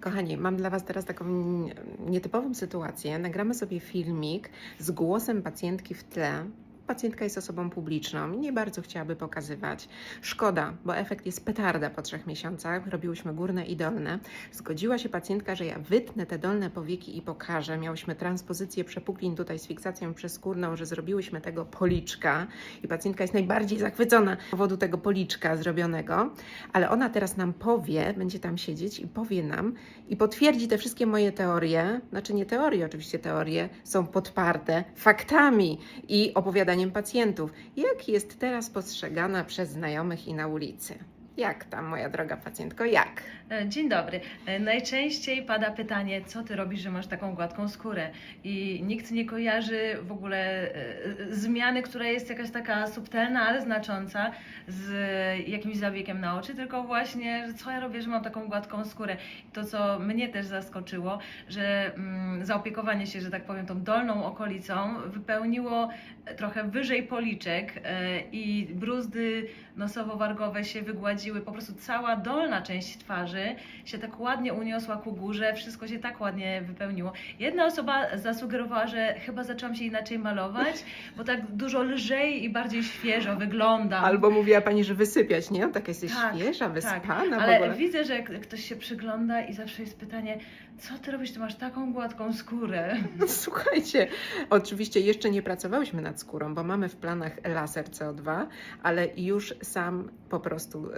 Kochani, mam dla Was teraz taką nietypową sytuację. Nagramy sobie filmik z głosem pacjentki w tle. Pacjentka jest osobą publiczną i nie bardzo chciałaby pokazywać. Szkoda, bo efekt jest petarda po trzech miesiącach. Robiłyśmy górne i dolne. Zgodziła się pacjentka, że ja wytnę te dolne powieki i pokażę. Miałyśmy transpozycję przepuklin tutaj z fiksacją przeskórną, że zrobiłyśmy tego policzka i pacjentka jest najbardziej zachwycona z powodu tego policzka zrobionego, ale ona teraz nam powie, będzie tam siedzieć i powie nam i potwierdzi te wszystkie moje teorie, znaczy nie teorie, oczywiście teorie są podparte faktami i opowiadaniem pacjentów, jak jest teraz postrzegana przez znajomych i na ulicy. Jak tam, moja droga pacjentko, jak? E, Dzień dobry. E, Najczęściej pada pytanie, co ty robisz, że masz taką gładką skórę? I nikt nie kojarzy w ogóle e, zmiany, która jest jakaś taka subtelna, ale znacząca z jakimś zabiegiem na oczy, tylko właśnie, co ja robię, że mam taką gładką skórę. To, co mnie też zaskoczyło, że mm, zaopiekowanie się, że tak powiem, tą dolną okolicą wypełniło trochę wyżej policzek i bruzdy nosowo-wargowe się wygładziły, po prostu cała dolna część twarzy się tak ładnie uniosła ku górze, wszystko się tak ładnie wypełniło. Jedna osoba zasugerowała, że chyba zaczęłam się inaczej malować, bo tak dużo lżej i bardziej świeżo wyglądam. Albo mówiła pani, że wysypiać, nie? Tak jesteś Tak, świeża, tak. wyspana w Ale widzę, że ktoś się przygląda i zawsze jest pytanie, co ty robisz, ty masz taką gładką skórę. No, Słuchajcie, oczywiście jeszcze nie pracowałyśmy nad skórą, bo mamy w planach laser CO2, ale już sam po prostu y,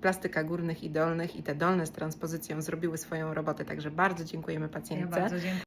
plastyka górnych i dolnych i te dolne z transpozycją zrobiły swoją robotę, także bardzo dziękujemy Ja pacjentce. bardzo dziękuję.